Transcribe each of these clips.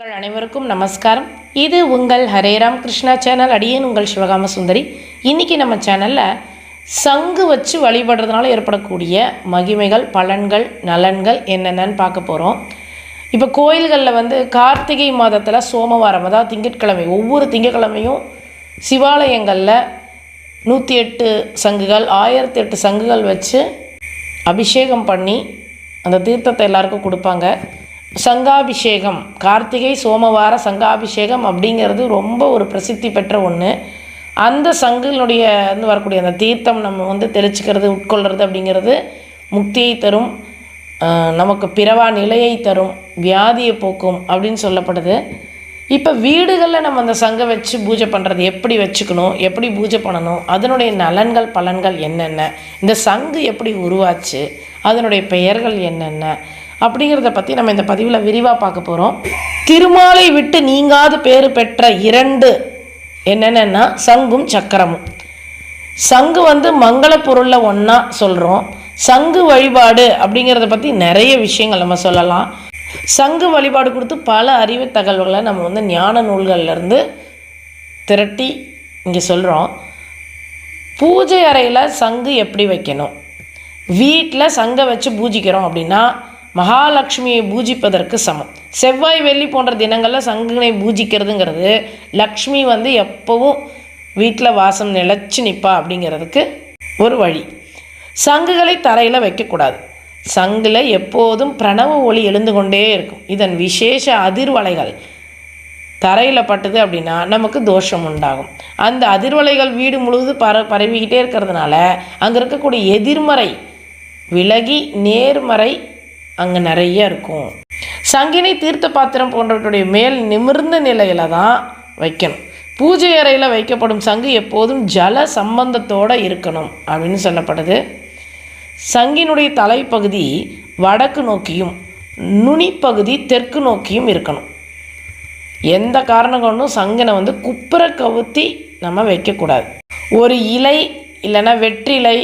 உங்கள் அனைவருக்கும் நமஸ்காரம். இது உங்கள் ஹரேராம் கிருஷ்ணா சேனல் அடியேன் உங்கள் சிவகாம சுந்தரி. இன்றைக்கி நம்ம சேனலில் சங்கு வச்சு வழிபடுறதுனால ஏற்படக்கூடிய மகிமைகள் பலன்கள் நலன்கள் என்னென்னன்னு பார்க்க போகிறோம் இப்போ கோயில்களில் வந்து கார்த்திகை மாதத்தில் சோமவாரம் அதாவது திங்கட்கிழமை ஒவ்வொரு திங்கட்கிழமையும் சிவாலயங்களில் நூற்றி எட்டு சங்குகள் ஆயிரத்தி எட்டு சங்குகள் வச்சு அபிஷேகம் பண்ணி அந்த தீர்த்தத்தை எல்லாருக்கும் கொடுப்பாங்க. சங்காபிஷேகம் கார்த்திகை சோமவார சங்காபிஷேகம் அப்படிங்கிறது ரொம்ப ஒரு பிரசித்தி பெற்ற ஒன்று அந்த சங்குகளுடைய வந்து வரக்கூடிய அந்த தீர்த்தம் நம்ம வந்து தெளிச்சுக்கிறது உட்கொள்கிறது அப்படிங்கிறது முக்தியை தரும் நமக்கு பிறவா நிலையை தரும் வியாதியை போக்கும் அப்படின்னு சொல்லப்படுது. இப்போ வீடுகளில் நம்ம அந்த சங்கை வச்சு பூஜை பண்ணுறது எப்படி வச்சுக்கணும் எப்படி பூஜை பண்ணணும் அதனுடைய நலன்கள் பலன்கள் என்னென்ன இந்த சங்கு எப்படி உருவாச்சு அதனுடைய பெயர்கள் என்னென்ன அப்படிங்கிறத பற்றி நம்ம இந்த பதிவில் விரிவாக பார்க்க போகிறோம் திருமாலை விட்டு நீங்காது பேறு பெற்ற இரண்டு என்னென்னா சங்கும் சக்கரமும். சங்கு வந்து மங்கள பொருளில் ஒன்றா சொல்கிறோம் சங்கு வழிபாடு அப்படிங்கிறத பற்றி நிறைய விஷயங்கள் நம்ம சொல்லலாம். சங்கு வழிபாடு கொடுத்து பல அறிவு தகவல்களை நம்ம வந்து ஞான நூல்கள்லேருந்து திரட்டி இங்கே சொல்கிறோம் பூஜை அறையில் சங்கு எப்படி வைக்கணும்? வீட்டில் சங்கை வச்சு பூஜிக்கிறோம் அப்படின்னா மகாலட்சுமியை பூஜிப்பதற்கு சமம். செவ்வாய் வெள்ளி போன்ற தினங்களில் சங்குனை பூஜிக்கிறதுங்கிறது லக்ஷ்மி வந்து எப்போவும் வீட்டில் வாசம் நிலச்சி நிற்பா அப்படிங்கிறதுக்கு ஒரு வழி. சங்குகளை தரையில் வைக்கக்கூடாது. சங்கில் எப்போதும் பிரணவ ஒளி எழுந்து கொண்டே இருக்கும். இதன் விசேஷ அதிர்வலைகள் தரையில் பட்டுது அப்படின்னா நமக்கு தோஷம் உண்டாகும். அந்த அதிர்வலைகள் வீடு முழுவதும் பர பரவிக்கிட்டே இருக்கிறதுனால அங்கே இருக்கக்கூடிய எதிர்மறை விலகி நேர்மறை அங்கே நிறைய இருக்கும். சங்கினை தீர்த்த பாத்திரம் போன்றவற்றுடைய மேல் நிமிர்ந்த நிலையில் தான் வைக்கணும். பூஜை அறையில் வைக்கப்படும் சங்கு எப்போதும் ஜல சம்பந்தத்தோடு இருக்கணும் அப்படின்னு சொல்லப்படுது. சங்கினுடைய தலைப்பகுதி வடக்கு நோக்கியும் நுனிப்பகுதி தெற்கு நோக்கியும் இருக்கணும். எந்த காரணம் கொண்டும் சங்கினை வந்து குப்புற கவுத்தி நம்ம வைக்கக்கூடாது. ஒரு இலை இல்லைன்னா வெற்றிலை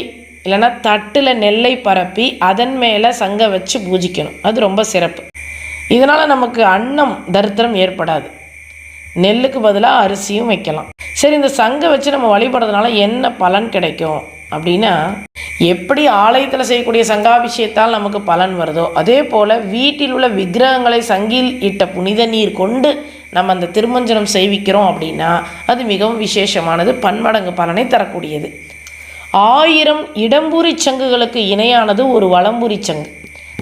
இல்லைன்னா தட்டில் நெல்லை பரப்பி அதன் மேலே சங்க வச்சு பூஜிக்கணும். அது ரொம்ப சிறப்பு. இதனால் நமக்கு அன்னம் தரித்திரம் ஏற்படாது. நெல்லுக்கு பதிலாக அரிசியும் வைக்கலாம். சரி இந்த சங்கை வச்சு நம்ம வழிபடுறதுனால என்ன பலன் கிடைக்கும்? அப்படின்னா எப்படி ஆலயத்தில் செய்யக்கூடிய சங்காபிஷேகத்தால் நமக்கு பலன் வருதோ அதே போல் வீட்டில் உள்ள விக்கிரகங்களை சங்கில் இட்ட புனித நீர் கொண்டு நம்ம அந்த திருமஞ்சனம் செய்விக்கிறோம் அப்படின்னா அது மிகவும் விசேஷமானது பன்மடங்கு பலனை தரக்கூடியது. ஆயிரம் இடம்புரி சங்குகளுக்கு இணையானது ஒரு வளம்புரி சங்கு.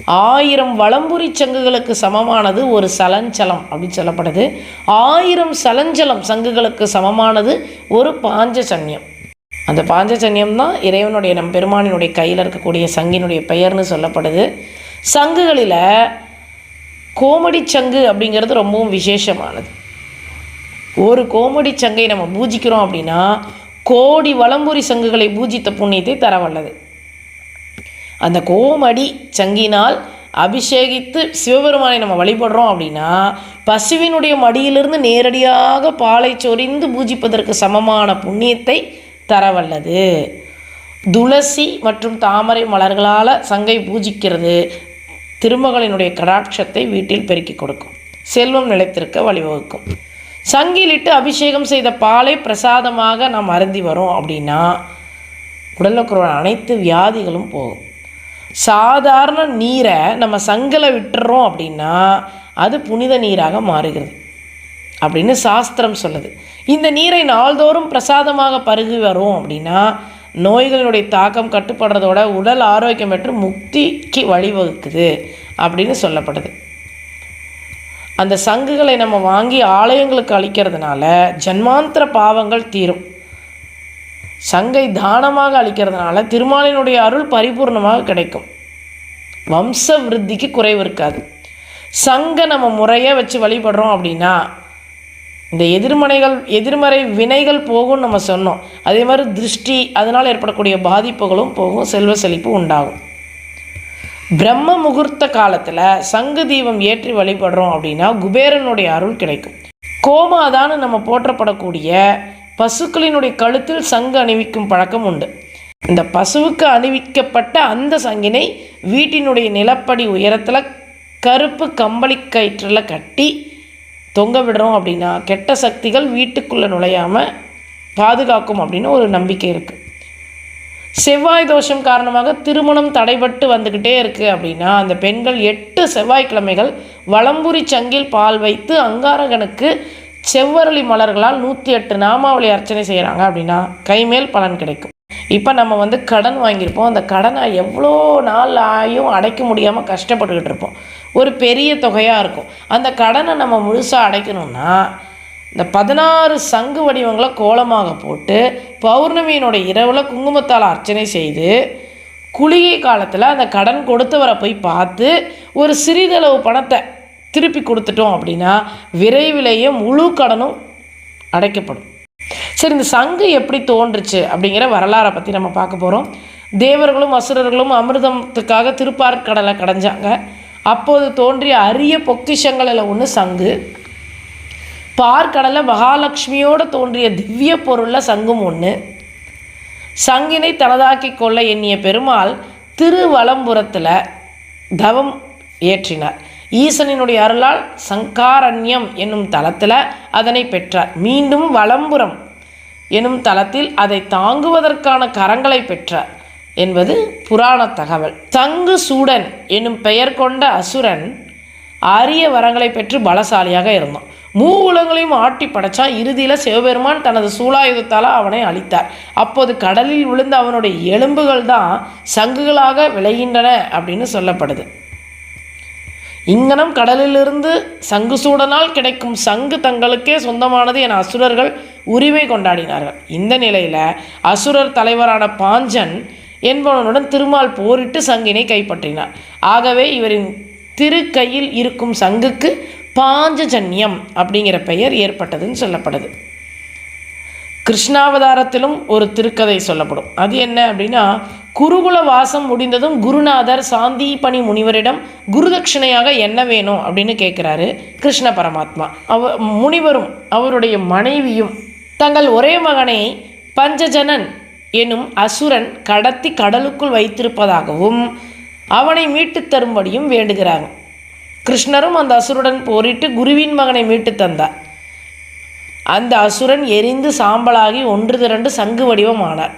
ஆயிரம் வளம்புரி சங்குகளுக்கு சமமானது ஒரு சலஞ்சலம் அப்படின்னு சொல்லப்படுது. ஆயிரம் சலஞ்சலம் சங்குகளுக்கு சமமானது ஒரு பாஞ்ச சன்யம் அந்த பாஞ்ச சன்யம் தான் இறைவனுடைய நம் பெருமானினுடைய கையில் இருக்கக்கூடிய சங்கினுடைய பெயர்னு சொல்லப்படுது. சங்குகளில் கோமடி சங்கு அப்படிங்கிறது ரொம்பவும் விசேஷமானது. ஒரு கோமடி சங்கை நம்ம பூஜிக்கிறோம் அப்படின்னா கோடி வளம்புரி சங்குகளை பூஜித்த புண்ணியத்தை தர வல்லது அந்த கோமடி சங்கினால் அபிஷேகித்து சிவபெருமானை நம்ம வழிபடுறோம் அப்படின்னா பசுவினுடைய மடியிலிருந்து நேரடியாக பாலை சொரிந்து பூஜிப்பதற்கு சமமான புண்ணியத்தை தரவல்லது. துளசி மற்றும் தாமரை மலர்களால் சங்கை பூஜிக்கிறது திருமகளினுடைய கடாட்சத்தை வீட்டில் பெருக்கி கொடுக்கும். செல்வம் நிலைத்திருக்க வழிவகுக்கும். சங்கிலிட்டு அபிஷேகம் செய்த பாலை பிரசாதமாக நாம் அருந்தி வரோம் அப்படின்னா உடலில் அனைத்து வியாதிகளும் போகும். சாதாரண நீரை நம்ம சங்கில் விட்டுறோம் அப்படின்னா அது புனித நீராக மாறுகிறது அப்படின்னு சாஸ்திரம் சொல்லுது. இந்த நீரை நாள்தோறும் பிரசாதமாக பருகி வரும் அப்படின்னா நோய்களினுடைய தாக்கம் கட்டுப்படுறதோட உடல் ஆரோக்கியம் பெற்று முக்திக்கு வழிவகுக்குது அப்படின்னு சொல்லப்படுது. அந்த சங்குகளை நம்ம வாங்கி ஆலயங்களுக்கு அளிக்கிறதுனால ஜன்மாந்திர பாவங்கள் தீரும். சங்கை தானமாக அளிக்கிறதுனால திருமாலினுடைய அருள் பரிபூர்ணமாக கிடைக்கும். வம்ச விருத்திக்கு குறைவு இருக்காது. சங்கை நம்ம முறையாக வச்சு வழிபடுறோம் அப்படின்னா இந்த எதிர்மனைகள் எதிர்மறை வினைகள் போகும்னு நம்ம சொன்னோம். அதே மாதிரி திருஷ்டி அதனால் ஏற்படக்கூடிய பாதிப்புகளும் போகும் செல்வ செழிப்பு உண்டாகும். பிரம்ம முகூர்த்த காலத்தில் சங்கு தீபம் ஏற்றி வழிபடுறோம் அப்படின்னா குபேரனுடைய அருள் கிடைக்கும். கோமாதான்னு நம்ம போற்றப்படக்கூடிய பசுக்களினுடைய கழுத்தில் சங்கு அணிவிக்கும் பழக்கம் உண்டு. இந்த பசுவுக்கு அணிவிக்கப்பட்ட அந்த சங்கினை வீட்டினுடைய நிலப்படி உயரத்தில் கருப்பு கம்பளி கயிற்றில் கட்டி தொங்க விடுறோம் அப்படின்னா கெட்ட சக்திகள் வீட்டுக்குள்ளே நுழையாமல் பாதுகாக்கும் அப்படின்னு ஒரு நம்பிக்கை இருக்குது செவ்வாய் தோஷம் காரணமாக திருமணம் தடைபட்டு வந்துக்கிட்டே இருக்குது அப்படின்னா அந்த பெண்கள் எட்டு செவ்வாய்க்கிழமைகள் வளம்புரி சங்கில் பால் வைத்து அங்காரகனுக்கு செவ்வரளி மலர்களால் நூற்றி எட்டு நாமாவளி அர்ச்சனை செய்கிறாங்க அப்படின்னா கைமேல் பலன் கிடைக்கும். இப்போ நம்ம வந்து கடன் வாங்கியிருப்போம். அந்த கடனை எவ்வளோ நாள் ஆயும் அடைக்க முடியாமல் கஷ்டப்பட்டுக்கிட்டு இருப்போம். ஒரு பெரிய தொகையாக இருக்கும். அந்த கடனை நம்ம முழுசாக அடைக்கணும்னா இந்த பதினாறு சங்கு வடிவங்களை கோலமாக போட்டு பௌர்ணமியினுடைய இரவில் குங்குமத்தால் அர்ச்சனை செய்து குளிகை காலத்தில் அந்த கடன் கொடுத்தவரை போய் பார்த்து ஒரு சிறிதளவு பணத்தை திருப்பி கொடுத்துட்டோம் அப்படின்னா விரைவிலேயே முழு கடனும் அடைக்கப்படும். சரி இந்த சங்கு எப்படி தோன்றுச்சு அப்படிங்கிற வரலாறை பற்றி நம்ம பார்க்க போகிறோம் தேவர்களும் அசுரர்களும் அமிர்தத்துக்காக திருப்பார்கடலை கடைஞ்சாங்க. அப்போது தோன்றிய அரிய பொக்கிஷங்களில் ஒன்று சங்கு. பார்க்கடலை மகாலட்சுமியோடு தோன்றிய திவ்ய பொருளில் சங்கும் ஒன்று சங்கினை தனதாக்கி கொள்ள எண்ணிய பெருமாள் திருவலம்புரத்தில் தவம் ஏற்றினார். ஈசனினுடைய அருளால் சங்காரண்யம் என்னும் தலத்தில் அதனை பெற்றார். மீண்டும் வலம்புரம் எனும் தலத்தில் அதை தாங்குவதற்கான கரங்களை பெற்றார் என்பது புராண தகவல். தங்கு சூடன் என்னும் பெயர் கொண்ட அசுரன் அரிய வரங்களை பெற்று பலசாலியாக இருந்தான். மூ உலகங்களையும் ஆட்டி படைச்சா இறுதியில் சிவபெருமான் தனது சூலாயுதத்தால் அவனை அழித்தார். அப்போது கடலில் விழுந்த அவனுடைய எலும்புகள் தான் சங்குகளாக விளைகின்றன அப்படின்னு சொல்லப்படுது. இங்கனம் கடலிலிருந்து சங்கு சூடனால் கிடைக்கும் சங்கு தங்களுக்கே சொந்தமானது என அசுரர்கள் உரிமை கொண்டாடினார்கள். இந்த நிலையில் அசுரர் தலைவரான பாஞ்சன் என்பவனுடன் திருமால் போரிட்டு சங்கினை கைப்பற்றினார். ஆகவே இவரின் திரு கையில் இருக்கும் சங்குக்கு பாஞ்சஜன்யம் அப்படிங்கிற பெயர் ஏற்பட்டதுன்னு சொல்லப்படுது. கிருஷ்ணாவதாரத்திலும் ஒரு திருக்கதை சொல்லப்படும். அது என்ன அப்படின்னா குருகுல வாசம் முடிந்ததும் குருநாதர் சாந்திபணி முனிவரிடம் குருதட்சிணையாக என்ன வேணும் அப்படின்னு கேட்குறாரு கிருஷ்ண பரமாத்மா. அவ முனிவரும் அவருடைய மனைவியும் தங்கள் ஒரே மகனை பஞ்சஜனன் எனும் அசுரன் கடத்தி கடலுக்குள் வைத்திருப்பதாகவும் அவனை மீட்டுத் தரும்படியும் வேண்டுகிறாங்க. கிருஷ்ணரும் அந்த அசுருடன் போரிட்டு குருவின் மகனை மீட்டு தந்தார். அந்த அசுரன் எரிந்து சாம்பலாகி ஒன்று திரண்டு சங்கு வடிவம் ஆனார்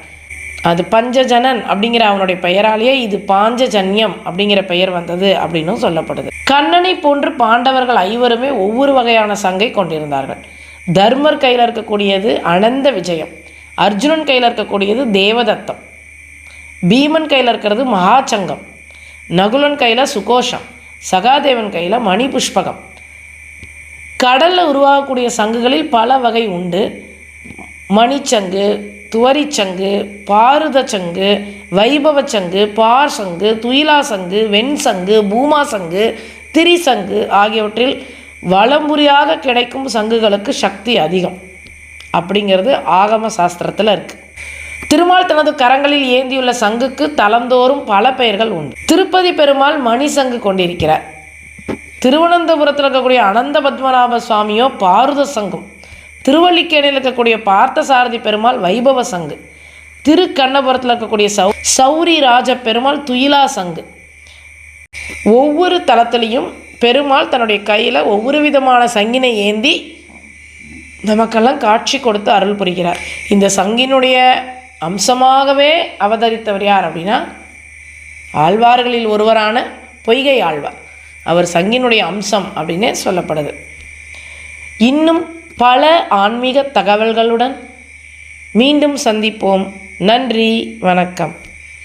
அது பஞ்சஜனன் அப்படிங்கிற அவனுடைய பெயராலேயே இது பாஞ்சஜன்யம் அப்படிங்கிற பெயர் வந்தது அப்படின்னும் சொல்லப்படுது. கண்ணனை போன்று பாண்டவர்கள் ஐவருமே ஒவ்வொரு வகையான சங்கை கொண்டிருந்தார்கள். தர்மர் கையில் இருக்கக்கூடியது அனந்த விஜயம் அர்ஜுனன் கையில் இருக்கக்கூடியது தேவதத்தம் பீமன் கையில் இருக்கிறது மகாச்சங்கம் நகுலன் கையில் சுகோஷம் சகாதேவன் கையில் மணிபுஷ்பகம் கடலில் உருவாகக்கூடிய சங்குகளில் பல வகை உண்டு. மணிச்சங்கு துவரிச்சங்கு பாருத சங்கு வைபவ சங்கு பார் சங்கு துயிலா சங்கு வெண் சங்கு பூமா சங்கு திரிசங்கு ஆகியவற்றில் வளம்புரியாக கிடைக்கும் சங்குகளுக்கு சக்தி அதிகம். அப்படிங்கிறது ஆகம சாஸ்திரத்தில் இருக்குது திருமால் தனது கரங்களில் ஏந்தியுள்ள சங்குக்கு தளந்தோறும் பல பெயர்கள் உண்டு. திருப்பதி பெருமாள் மணி சங்கு கொண்டிருக்கிறார். திருவனந்தபுரத்தில் இருக்கக்கூடிய அனந்த பத்மநாப சுவாமியோ பாரத சங்கம். திருவல்லிக்கேணியில் இருக்கக்கூடிய பார்த்தசாரதி பெருமாள் வைபவ சங்கு. திருக்கண்ணபுரத்தில் இருக்கக்கூடிய சௌ சௌரி ராஜ பெருமாள் துயிலா சங்கு. ஒவ்வொரு தளத்திலையும் பெருமாள் தன்னுடைய கையில் ஒவ்வொரு விதமான சங்கினை ஏந்தி நமக்கெல்லாம் காட்சி கொடுத்து அருள் புரிகிறார். இந்த சங்கினுடைய அம்சமாகவே அவதரித்தவர் யார் அப்படின்னா ஆழ்வார்களில் ஒருவரான பொய்கை ஆழ்வார். அவர் சங்கினுடைய அம்சம் அப்படின்னே சொல்லப்படுது. இன்னும் பல ஆன்மீக தகவல்களுடன் மீண்டும் சந்திப்போம். நன்றி வணக்கம்.